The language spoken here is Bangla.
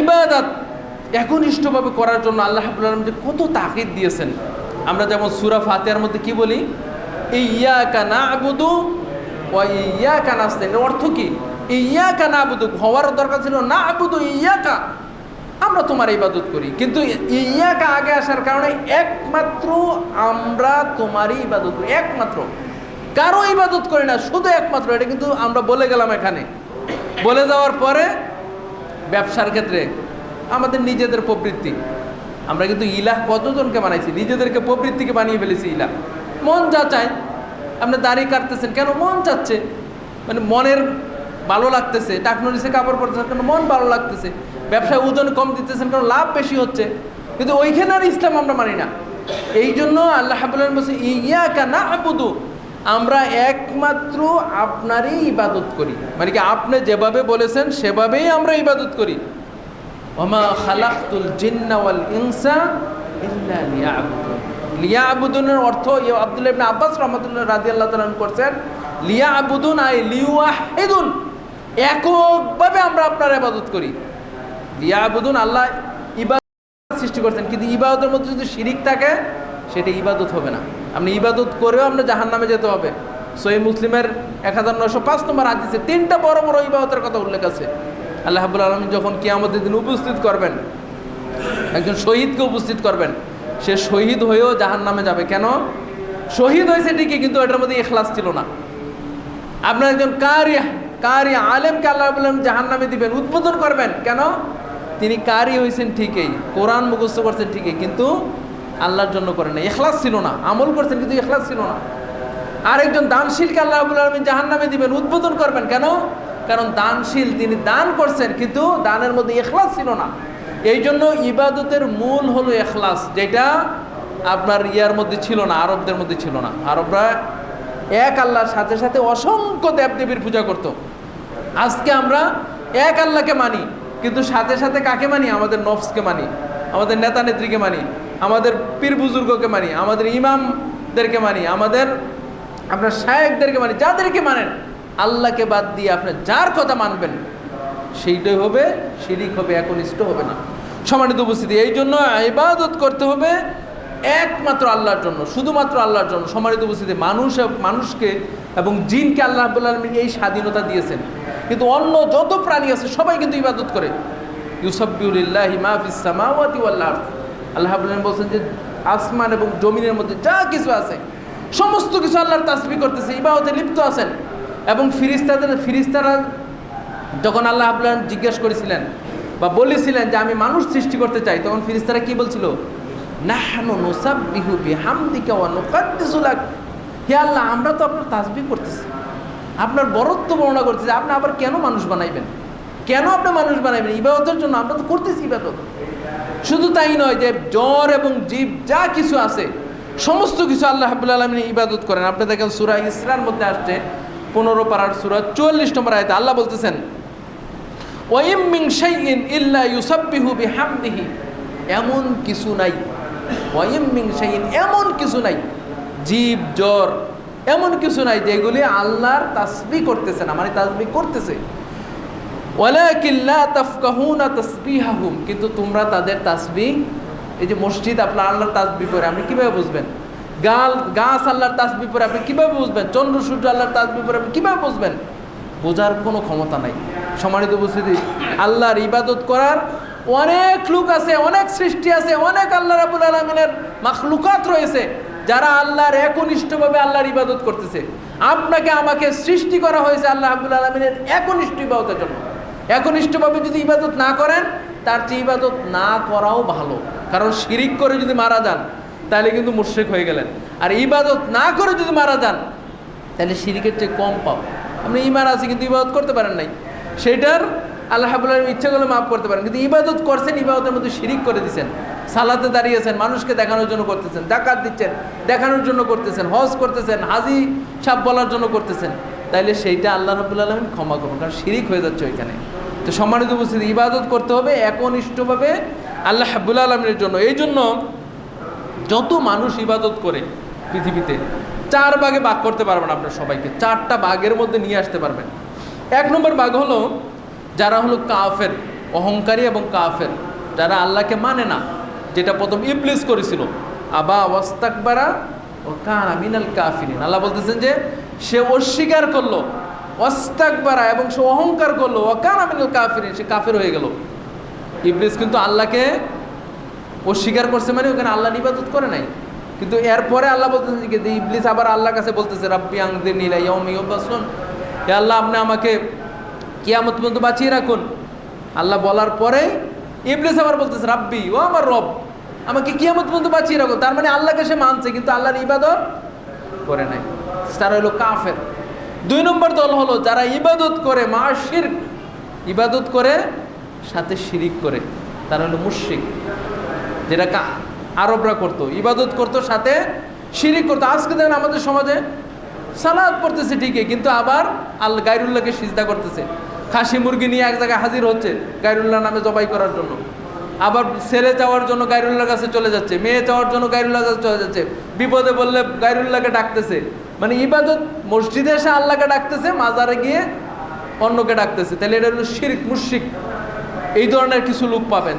ইবাদাত একনিষ্ঠভাবে করার জন্য আল্লাহ রাব্বুল আলামিন যে কত তাকিদ দিয়েছেন। আমরা যেমন সূরা ফাতিহার মধ্যে কি বলি? ইয়াকা না'বুদু ওয়া ইয়াকা নাস্তাইন এর অর্থ কি? ইয়াকা না'বুদু হওয়ার দরকার ছিল, না'বুদু ইয়াকা আমরা তোমার ইবাদত করি। কিন্তু ইয়াকা আগে আসার কারণে একমাত্র আমরা তোমারই ইবাদত করি, একমাত্র। কারও ইবাদত করি না, শুধু একমাত্র। এটা কিন্তু আমরা বলে গেলাম এখানে। বলে যাওয়ার পরে ব্যবসার ক্ষেত্রে আমাদের নিজেদের প্রবৃত্তি। আমরা কিন্তু ইলাহ কতজনকে বানাইছি? নিজেদেরকে প্রবৃত্তিকে বানিয়ে ফেলেছি ইলাহ। মন যা চায়, আপনি দাড়ি কাটতেছেন কেন? মন চাচ্ছে। মানে মনের ভালো লাগতেছে টাকনুরিসে কাপড় পরতেছেন কেন? মন ভালো লাগতেছে। ব্যবসায় ওজন কম দিতেছেন কেন? লাভ বেশি হচ্ছে। কিন্তু ওইখানে আর ইসলাম আমরা মানি না। এই জন্য আল্লাহ হাবুল্লাহ বলছে ইয়া কানা আবুদু আমরা একমাত্র আপনারই ইবাদত করি। মানে কি আপনি যেভাবে বলেছেন, সেভাবেই আমরা ইবাদত করি। ওমা খালাকতুল জিন্না ওয়াল ইনসা লিয়াবুদুন। লিয়াবুদুনের অর্থ আব্দুল্লাহ ইবনে আব্বাস রহমাতুল্লাহ রাদিয়াল্লাহু তাআলা করছেন, লিয়াবুদুন আই লিওয়াহিদুন এককভাবে আমরা আপনার ইবাদত করি। লিয়াবুদুন আল্লাহ ইবাদত সৃষ্টি করছেন, কিন্তু ইবাদতের মধ্যে যদি শিরিক থাকে, সেটা ইবাদত হবে না। আপনি ইবাদত করেও আপনার জাহান নামে যেতে হবে। সহি মুসলিমের এক হাজার নশো পাঁচ নম্বর হাদিসে তিনটা বড় বড় ইবাদতের কথা উল্লেখ আছে। আল্লাহ হাবুল আলমী যখন কিয়ামতের দিন উপস্থিত করবেন, একজন শহীদকে উপস্থিত করবেন, সে শহীদ হয়েও জাহান নামে যাবে। কেন? শহীদ হয়েছে ঠিকই, কিন্তু এটার মধ্যে এখলাস ছিল না। আপনার একজন কারি কারি আলেমকে আল্লাহ বললাম জাহান নামে দিবেন, উদ্বোধন করবেন। কেন? তিনি কারি হয়েছেন ঠিকই, কোরআন মুখস্থ করছেন ঠিকই, কিন্তু আল্লাহর জন্য করেন না এখলাস ছিল না, আমল করছেন কিন্তু এখলাস ছিল না। আরেকজন দানশীলকে আল্লাহ রাবুল আলমিন জাহান নামে দিবেন, উদ্বোধন করবেন কেন? কারণ দানশীল তিনি দান করছেন কিন্তু দানের মধ্যে এখলাস ছিল না। এই জন্য ইবাদতের মূল হলো এখলাস, যেটা আপনার ইয়ার মধ্যে ছিল না, আরবদের মধ্যে ছিল না। আরবরা এক আল্লাহর সাথে সাথে অসংখ্য দেবদেবীর পূজা করত। আজকে আমরা এক আল্লাহকে মানি, কিন্তু সাথে সাথে কাকে মানি? আমাদের নফসকে মানি, আমাদের নেতা নেত্রীকে মানি। আমাদের পীর বুজুর্গকে মানি, আমাদের ইমামদেরকে মানি, আমাদের আপনার শায়েকদেরকে মানি, যাদেরকে মানেন, আল্লাহকে বাদ দিয়ে আপনি যার কথা মানবেন, সেইটাই হবে, শিরিক হবে, একনিষ্ঠ হবে না। সমানিত উপস্থিতি, এই জন্য ইবাদত করতে হবে একমাত্র আল্লাহর জন্য, শুধুমাত্র আল্লাহর জন্য। সমানিত উপস্থিতি, মানুষ, মানুষকে এবং জিনকে আল্লাহ আলমিন এই স্বাধীনতা দিয়েছেন। কিন্তু অন্য যত প্রাণী আছে, সবাই কিন্তু ইবাদত করে। ইউসব্বিউলিল্লাহি মাহফিস সামাওয়াতি আরদ। আল্লাহ বলছেন যে আসমান এবং জমিনের মধ্যে যা কিছু আছে, সমস্ত কিছু আল্লাহর তাসবি করতেছে, ইবাদতে লিপ্ত আছেন। এবং ফিরিস্তাদের, ফিরিস্তারা যখন আল্লাহ আবুল্লাহ জিজ্ঞেস করেছিলেন বা বলেছিলেন যে আমি মানুষ সৃষ্টি করতে চাই, তখন ফিরিস্তারা কি বলছিল? নাহানু নুসাব্বিহু বিহামদিকা ওয়া নুকাদ্দিসু লাক। হে আল্লাহ, আমরা তো আপনার তাসবিহ করতেছি, আপনার বরত্ব বর্ণনা করতেছি, আপনি আবার কেন মানুষ বানাইবেন? কেন আপনি মানুষ বানাইবেন? ইবাদতের জন্য আমরা তো করতেছি ইবাদত। শুধু তাই নয় যে জ্বর এবং জীব যা কিছু আছে, সমস্ত কিছু আল্লাহ হাবুল আলমিন ইবাদত করেন। আপনি দেখেন সুরা ইসরার মধ্যে আসছে পনেরো পাড়ার সুরা, চুয়াল্লিশ নম্বর আয়তে আল্লাহ বলতেছেন, ওয়াইমিং শাইইন ইল্লা ইউসাব্বিহু বিহামদিহি। এমন কিছু নাই। ওয়াইমিং শাইইন এমন কিছু নাই। জীব, জ্বর, এমন কিছু নাই যেগুলি আল্লাহর তাসবি করতেছে না মানে তাসবি করতেছে। তাসবিহাহুম। কিন্তু তোমরা তাদের তাসবি, এই যে মসজিদ আপনার আল্লাহর তাসবি পরে আপনি কীভাবে বুঝবেন? গাল, গাছ আল্লাহর তাসবি পরে আপনি কীভাবে বুঝবেন? চন্দ্র, সূর্য আল্লাহর তাসবি পরে আপনি কীভাবে বুঝবেন? বোঝার কোনো ক্ষমতা নাই। সম্মানিত উপস্থিতি, আল্লাহর ইবাদত করার অনেক লোক আছে, অনেক সৃষ্টি আছে, অনেক আল্লাহ রাবুল আলমিনের মাখলুকাত রয়েছে, যারা আল্লাহর একনিষ্ঠভাবে আল্লাহর ইবাদত করতেছে। আপনাকে, আমাকে সৃষ্টি করা হয়েছে আল্লাহ আবুল আলমিনের একনিষ্ঠ ইবাদতের জন্য। একনিষ্ঠভাবে যদি ইবাদত না করেন, তার চেয়ে ইবাদত না করাও ভালো। কারণ শিরিক করে যদি মারা যান, তাহলে কিন্তু মুশ্রিক হয়ে গেলেন। আর ইবাদত না করে যদি মারা যান, তাহলে শিরিকের চেয়ে কম পাও আপনি ইমান আছে কিন্তু ইবাদত করতে পারেন নাই। সেটার আল্লাহ হাবুল্লাহ ইচ্ছা করলে মাফ করতে পারেন। কিন্তু ইবাদত করছেন, ইবাদতের মধ্যে শিরিক করে দিচ্ছেন সালাতে দাঁড়িয়েছেন, মানুষকে দেখানোর জন্য করতেছেন, ডাকাত দিচ্ছেন, দেখানোর জন্য করতেছেন, হজ করতেছেন, হাজি সাপ বলার জন্য করতেছেন। তাইলে সেইটা আল্লাহ রবুল্লা আলমিন ক্ষমা করুন, কারণ শিরিক হয়ে যাচ্ছে ওইখানে। তো সম্মানিত উপস্থিতি, ইবাদত করতে হবে একনিষ্ঠভাবে আল্লাহ হাবুল্লা আলমিনের জন্য। এই জন্য যত মানুষ ইবাদত করে পৃথিবীতে, চার ভাগে বাঘ করতে পারবেন আপনার সবাইকে। চারটা বাঘের মধ্যে নিয়ে আসতে পারবেন। এক নম্বর বাঘ হলো, যারা হলো কাফের, অহংকারী এবং কাফের, যারা আল্লাহকে মানে না, যেটা প্রথম ইবলিস করেছিল। আবা ওয়াস্তাকবারা ও কানা মিনাল কাফিরিন। আল্লাহ বলতেছেন যে সে অস্বীকার করল ওয়াস্তাকবারা এবং সে অহংকার করল ও কানা মিনাল কাফিরিন, সে কাফের হয়ে গেল। ইবলিস কিন্তু আল্লাহকে অস্বীকার করছে মানে ওখানে আল্লাহ নিবাদত করে নাই। কিন্তু এরপরে আল্লাহ বলতেছেন যে ইবলিস আবার আল্লাহর কাছে বলতেছে, রাব্বি আংদের নীলা ইয়ম ইয়বাসুন হে আল্লাহ, আপনি আমাকে কিয়ামত পর্যন্ত বাঁচিয়ে রাখুন। আল্লাহ বলার পরে ইবলিস আবার বলতেছে, রাব্বি, ও আমার রব, আমাকে কিয়ামত পর্যন্ত বাঁচিয়ে রাখো। তার মানে আল্লাহকে সে মানছে, কিন্তু আল্লাহর ইবাদত করে নাই। তারা হলো কাফের। দুই নম্বর দল হলো যারা ইবাদত করে, মা শিরক। ইবাদত করে, সাথে শিরিক করে। তারা হলো মুশরিক। যেটা আরবরা করতো। ইবাদত করতো, সাথে শিরিক করতো। আজকে দেখেন আমাদের সমাজে সালাদ পড়তেছে ঠিকই, কিন্তু আবার আল গাইরুল্লাহকে সিজদা করতেছে। খাসি মুরগি নিয়ে এক জায়গায় হাজির হচ্ছে গাইরুল্লাহ নামে জবাই করার জন্য। আবার ছেলে যাওয়ার জন্য গাইরুল্লাহর কাছে চলে যাচ্ছে, মেয়ে যাওয়ার জন্য গাইরুল্লাহর কাছে চলে যাচ্ছে। বিপদে বললে গাইরুল্লাহকে ডাকতেছে। মানে ইবাদত মসজিদে এসে আল্লাহকে ডাকতেছে, মাজারে গিয়ে অন্যকে ডাকতেছে। তাহলে এটা হলো শিরিক মুশিক এই ধরনের কিছু লোক পাবেন।